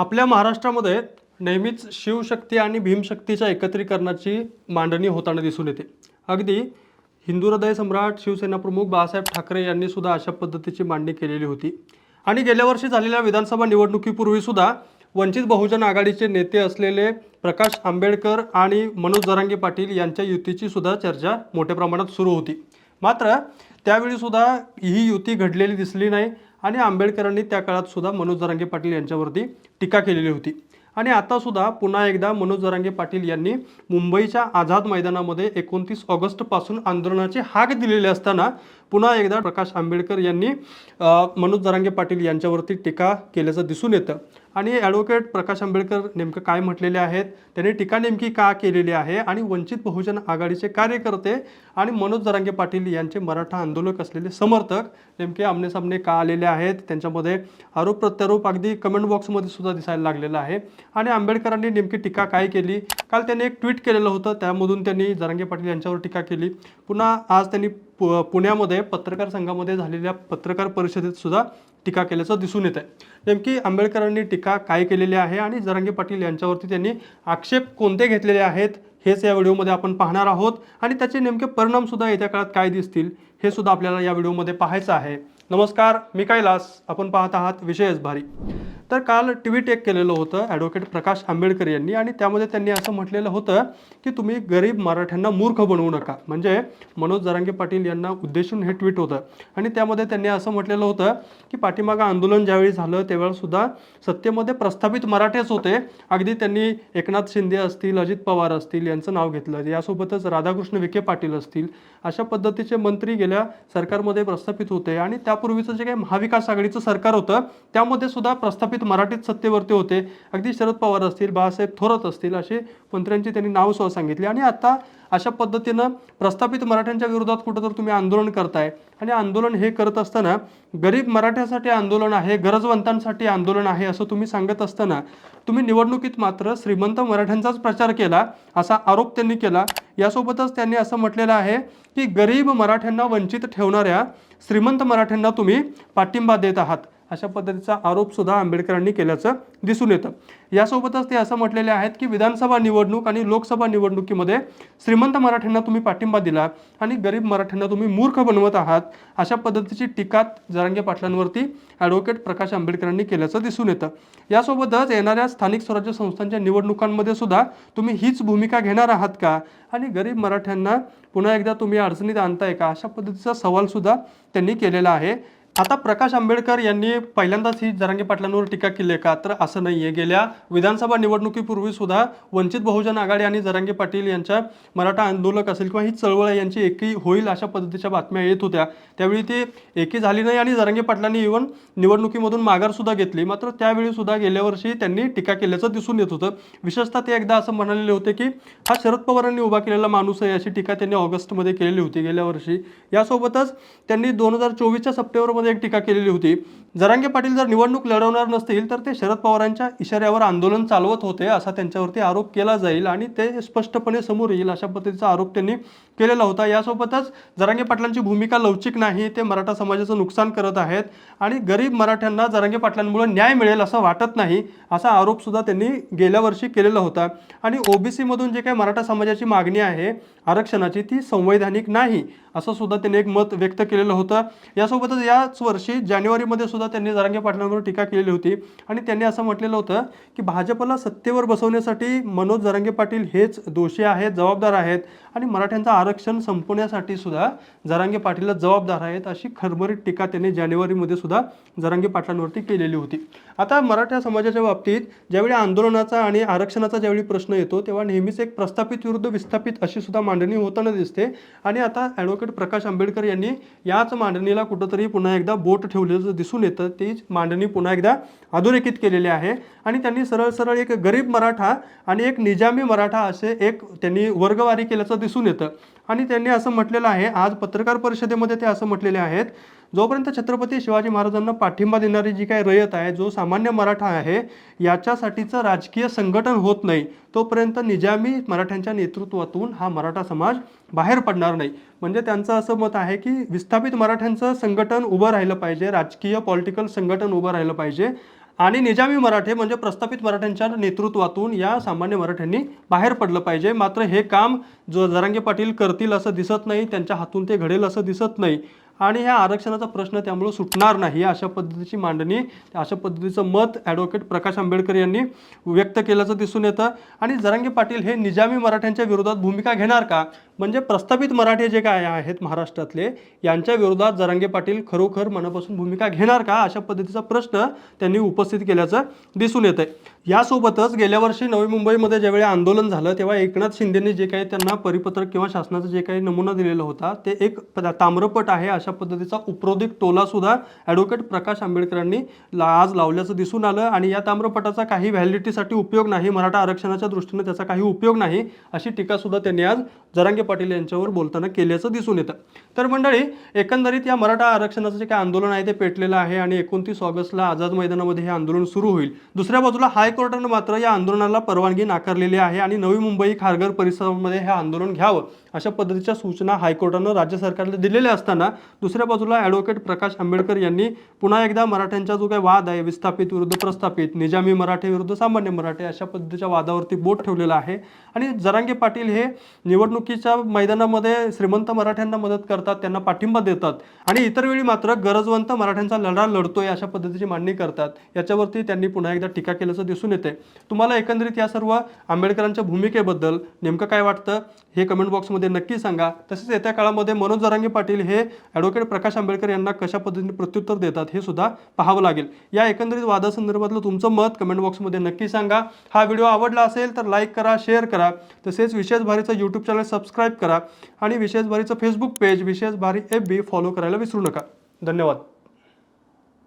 आपल्या महाराष्ट्रामध्ये नेहमीच शिवशक्ती आणि भीमशक्तीच्या एकत्रीकरणाची मांडणी होताना दिसून येते. अगदी हिंदू हृदय सम्राट शिवसेना प्रमुख बाळासाहेब ठाकरे यांनी सुद्धा अशा पद्धतीची मांडणी केलेली होती. आणि गेल्या वर्षी झालेल्या विधानसभा निवडणुकीपूर्वी सुद्धा वंचित बहुजन आघाडीचे नेते असलेले प्रकाश आंबेडकर आणि मनोज जरांगे पाटील यांच्या युतीची सुद्धा चर्चा मोठ्या प्रमाणात सुरू होती. मात्र त्यावेळी सुद्धा ही युती घडलेली दिसली नाही. आणि आंबेडकरांनी त्या काळात सुद्धा मनोज जरांगे पाटील यांच्यावरती टीका केलेली होती. आणि आतासुद्धा पुन्हा एकदा मनोज जरांगे पाटील यांनी मुंबईच्या आझाद मैदानामध्ये एकोणतीस ऑगस्टपासून आंदोलनाची हाक दिलेली असताना पुन्हा एकदा प्रकाश आंबेडकर यांनी मनोज जरांगे पाटील यांच्यावरती टीका केल्याचं दिसून येतं. आणि ॲडव्होकेट प्रकाश आंबेडकर नेमकं काय म्हटलेले आहेत? त्यांनी टीका नेमकी का केलेली आहे? आणि वंचित बहुजन आघाडीचे कार्यकर्ते आणि मनोज जरांगे पाटील यांचे मराठा आंदोलक असलेले समर्थक नेमके आमनेसामने का आलेले आहेत? त्यांच्यामध्ये आरोप प्रत्यारोप अगदी कमेंट बॉक्समध्ये सुद्धा दिसायला लागलेला आहे. आणि आंबेडकरांनी नेमकी टीका काय केली? काल त्यांनी एक ट्विट केलेलं होतं. त्यामधून त्यांनी जरांगे पाटील यांच्यावर टीका केली. पुन्हा आज त्यांनी पु पुण्यामध्ये पत्रकार संघामध्ये झालेल्या पत्रकार परिषदेत सुद्धा टीका केल्याचं दिसून येत आहे नेमकी आंबेडकरांनी टीका काय केलेली आहे आणि जरांगे पाटील यांच्यावरती त्यांनी आक्षेप कोणते घेतलेले आहेत हेच या व्हिडिओमध्ये आपण पाहणार आहोत. आणि त्याचे नेमके परिणाम सुद्धा येत्या काळात काय दिसतील हे सुद्धा आपल्याला या व्हिडिओमध्ये पाहायचं आहे. नमस्कार मी कैलास. आपण पाहत आहात विषयच भारी. तर काल ट्विट एक केलेलं होतं ॲडव्होकेट प्रकाश आंबेडकर यांनी. आणि त्यामध्ये त्यांनी असं म्हटलेलं होतं की तुम्ही गरीब मराठ्यांना मूर्ख बनवू नका. म्हणजे मनोज जरांगे पाटील यांना उद्देशून हे ट्विट होतं. आणि त्यामध्ये त्यांनी असं म्हटलेलं होतं की पाठीमागं आंदोलन ज्यावेळी झालं त्यावेळेसुद्धा सत्तेमध्ये प्रस्थापित मराठेच होते. अगदी त्यांनी एकनाथ शिंदे असतील अजित पवार असतील यांचं नाव घेतलं. यासोबतच राधाकृष्ण विखे पाटील असतील. अशा पद्धतीचे मंत्री गेल्या सरकारमध्ये प्रस्थापित होते. आणि त्यापूर्वीचं जे काही महाविकास आघाडीचं सरकार होतं त्यामध्ये सुद्धा प्रस्थापित मराठीत सत्तेवरती होते. अगदी शरद पवार असतील बाळासाहेब थोरात असतील असे मंत्र्यांची त्यांनी नाव सुद्धा सांगितली. आणि आता अशा पद्धतीनं प्रस्थापित मराठ्यांच्या विरोधात कुठं तर तुम्ही आंदोलन करताय. आणि आंदोलन हे करत असताना गरीब मराठ्यासाठी आंदोलन आहे गरजवंतांसाठी आंदोलन आहे असं तुम्ही सांगत असताना तुम्ही निवडणुकीत मात्र श्रीमंत मराठ्यांचाच प्रचार केला असा आरोप त्यांनी केला. यासोबतच त्यांनी असं म्हटलेलं आहे की गरीब मराठ्यांना वंचित ठेवणाऱ्या श्रीमंत मराठ्यांना तुम्ही पाठिंबा देत आहात. अशा पद्धतीचा आरोप सुद्धा आंबेडकरांनी केल्याचं दिसून येतं. यासोबतच ते असं म्हटलेले आहेत की विधानसभा निवडणूक आणि लोकसभा निवडणुकीमध्ये श्रीमंत मराठ्यांना तुम्ही पाठिंबा दिला आणि गरीब मराठ्यांना तुम्ही मूर्ख बनवत आहात अशा पद्धतीची टीका जरांगे पाटलांवरती ॲडव्होकेट प्रकाश आंबेडकरांनी केल्याचं दिसून येतं. यासोबतच येणाऱ्या स्थानिक स्वराज्य संस्थांच्या निवडणुकांमध्ये सुद्धा तुम्ही हीच भूमिका घेणार आहात का? आणि गरीब मराठ्यांना पुन्हा एकदा तुम्ही अडचणीत आणताय का? अशा पद्धतीचा सवालसुद्धा त्यांनी केलेला आहे. आता प्रकाश आंबेडकर यांनी पहिल्यांदाच ही जरांगी पाटलांवर टीका केली आहे का? तर असं नाही आहे गेल्या विधानसभा निवडणुकीपूर्वी सुद्धा वंचित बहुजन आघाडी आणि जरांगी पाटील यांच्या मराठा आंदोलक असेल किंवा ही चळवळ यांची एकी होईल अशा पद्धतीच्या बातम्या येत होत्या. त्यावेळी ती एकी झाली नाही आणि जरांगी पाटलांनी इव्हन निवडणुकीमधून माघार सुद्धा घेतली. मात्र त्यावेळी सुद्धा गेल्या वर्षी त्यांनी टीका केल्याचं दिसून येत होतं. विशेषतः ते एकदा असं म्हणालेले होते की हा शरद पवारांनी उभा केलेला माणूस आहे अशी टीका त्यांनी ऑगस्टमध्ये केलेली होती गेल्या वर्षी. यासोबतच त्यांनी दोन हजार चोवीसच्या सप्टेंबरमध्ये एक टीका केलेली होती. जरांगे पाटील जर निवडणूक लढवणार नसतील तर ते शरद पवारांच्या इशाऱ्यावर आंदोलन चालवत होते असा त्यांच्यावरती आरोप केला जाईल आणि ते स्पष्टपणे समोर येईल अशा पद्धतीचा आरोप त्यांनी केलेला होता. यासोबतच जरांगे पाटलांची भूमिका लवचिक नाही ते मराठा समाजाचं नुकसान करत आहेत आणि गरीब मराठ्यांना जरांगे पाटलांमुळे न्याय मिळेल असं वाटत नाही असा आरोपसुद्धा त्यांनी गेल्या वर्षी केलेला होता. आणि ओबीसीमधून जे काही मराठा समाजाची मागणी आहे आरक्षणाची ती संवैधानिक नाही. असं सुद्धा त्यांनी एक मत व्यक्त केलेलं होतं. यासोबतच याच वर्षी जानेवारीमध्ये सुद्धा त्यांनी जरांगे पाटलांवर टीका केलेली होती. आणि त्यांनी असं म्हटलेलं होतं की भाजपला सत्तेवर बसवण्यासाठी मनोज जरांगे पाटील हेच दोषी आहेत जबाबदार आहेत. आणि मराठ्यांचं आरक्षण संपवण्यासाठी सुद्धा जरांगे पाटीलच जबाबदार आहेत अशी खरबरीत टीका त्यांनी जानेवारीमध्ये सुद्धा जरांगे पाटलांवरती केलेली होती. आता मराठा समाजाच्या बाबतीत ज्यावेळी आंदोलनाचा आणि आरक्षणाचा ज्यावेळी प्रश्न येतो तेव्हा नेहमीच एक प्रस्थापित विरुद्ध विस्थापित अशी सुद्धा मांडणी होताना दिसते. आणि आता ॲडव्होकेट प्रकाश आंबेडकर यांनी याच मांडणीला कुठंतरी पुन्हा एकदा बोट ठेवलेलं दिसून येतं. तीच मांडणी पुन्हा एकदा अधोरेखित केलेली आहे. आणि त्यांनी सरळ सरळ एक गरीब मराठा आणि एक निजामी मराठा असे एक त्यांनी वर्गवारी केल्याचं दिसून येतं. आणि त्यांनी असं म्हटलेलं आहे. आज पत्रकार परिषदेमध्ये ते असं म्हटलेले आहेत. जोपर्यंत छत्रपती शिवाजी महाराजांना पाठिंबा देणारी जी काही रयत आहे जो सामान्य मराठा आहे याच्यासाठीचं राजकीय संघटन होत नाही तोपर्यंत निजामी मराठ्यांच्या नेतृत्वातून हा मराठा समाज बाहेर पडणार नाही. म्हणजे त्यांचं असं मत आहे की विस्थापित मराठ्यांचं संघटन उभं राहिलं पाहिजे राजकीय पॉलिटिकल संघटन उभं राहिलं पाहिजे आणि निजामी मराठे म्हणजे प्रस्थापित मराठ्यांच्या नेतृत्वातून या सामान्य मराठ्यांनी बाहेर पडलं पाहिजे. मात्र हे काम जो जरांगे पाटील करतील असं दिसत नाही त्यांच्या हातून ते घडेल असं दिसत नाही. आणि ह्या आरक्षणाचा प्रश्न त्यामुळे सुटणार नाही. अशा पद्धतीची मांडणी अशा पद्धतीचं मत ॲडव्होकेट प्रकाश आंबेडकर यांनी व्यक्त केल्याचं दिसून येतं. आणि जरांगे पाटील हे निजामी मराठ्यांच्या विरोधात भूमिका घेणार का? म्हणजे प्रस्थापित मराठे जे काय आहेत महाराष्ट्रातले यांच्या विरोधात जरांगे पाटील खरोखर मनापासून भूमिका घेणार का अशा पद्धतीचा प्रश्न त्यांनी उपस्थित केल्याचं दिसून येत आहे यासोबतच गेल्या वर्षी नवी मुंबईमध्ये ज्यावेळी आंदोलन झालं तेव्हा एकनाथ शिंदेंनी जे काही त्यांना परिपत्रक किंवा शासनाचा जे काही नमुना दिलेला होता ते एक ताम्रपट आहे अशा पद्धतीचा उपरोधिक टोलासुद्धा ॲडव्होकेट प्रकाश आंबेडकरांनी ला आज लावल्याचं दिसून आलं आणि या ताम्रपटाचा काही व्हॅलिडिटीसाठी उपयोग नाही मराठा आरक्षणाच्या दृष्टीने त्याचा काही उपयोग नाही अशी टीकासुद्धा त्यांनी आज जरांगे पाटील यांच्यावर बोलताना केल्याचं दिसून येतं. तर मंडळी एकंदरीत या मराठा आरक्षणाचं जे काही आंदोलन आहे ते पेटलेलं आहे आणि एकोणतीस ऑगस्टला आझाद मैदानामध्ये हे आंदोलन सुरू होईल. दुसऱ्या बाजूला हायकोर्टानं मात्र या आंदोलनाला परवानगी नाकारलेली आहे आणि नवी मुंबई खारघर परिसरामध्ये हे आंदोलन घ्यावं अशा पद्धतीच्या सूचना हायकोर्टानं राज्य सरकारला दिलेल्या असताना दुसऱ्या बाजूला ॲडव्होकेट प्रकाश आंबेडकर यांनी पुन्हा एकदा मराठ्यांचा जो काही वाद आहे विस्थापित विरुद्ध प्रस्थापित निजामी मराठे विरुद्ध सामान्य मराठे अशा पद्धतीच्या वादावरती बोट ठेवलेला आहे. आणि जरांगे पाटील हे निवडणुकीच्या मैदानामध्ये श्रीमंत मराठ्यांना मदत करतात त्यांना पाठिंबा देतात आणि इतर वेळी मात्र गरजवंत मराठ्यांचा लढा लढतोय अशा पद्धतीची मांडणी करतात. याच्यावरती त्यांनी पुन्हा एकदा टीका केल्याचं दिसून येते. तुम्हाला एकंदरीत या सर्व आंबेडकरांच्या भूमिकेबद्दल नेमकं काय वाटतं हे कमेंट बॉक्समध्ये नक्की सांगा. तसेच येत्या काळामध्ये मनोज जरांगे पाटील हे ॲडव्होकेट प्रकाश आंबेडकर यांना कशा पद्धतीने प्रत्युत्तर देतात हे सुद्धा पाहावं लागेल. या एकंदरीत वादासंदर्भातलं तुमचं मत कमेंट बॉक्समध्ये नक्की सांगा. हा व्हिडिओ आवडला असेल तर लाईक करा शेअर करा. तसेच विशेष भारीचं यूट्यूब चॅनल सबस्क्राईब करा आणि विशेष भारीचं फेसबुक पेज विशेष भारी एफ बी फॉलो करायला विसरू नका. धन्यवाद.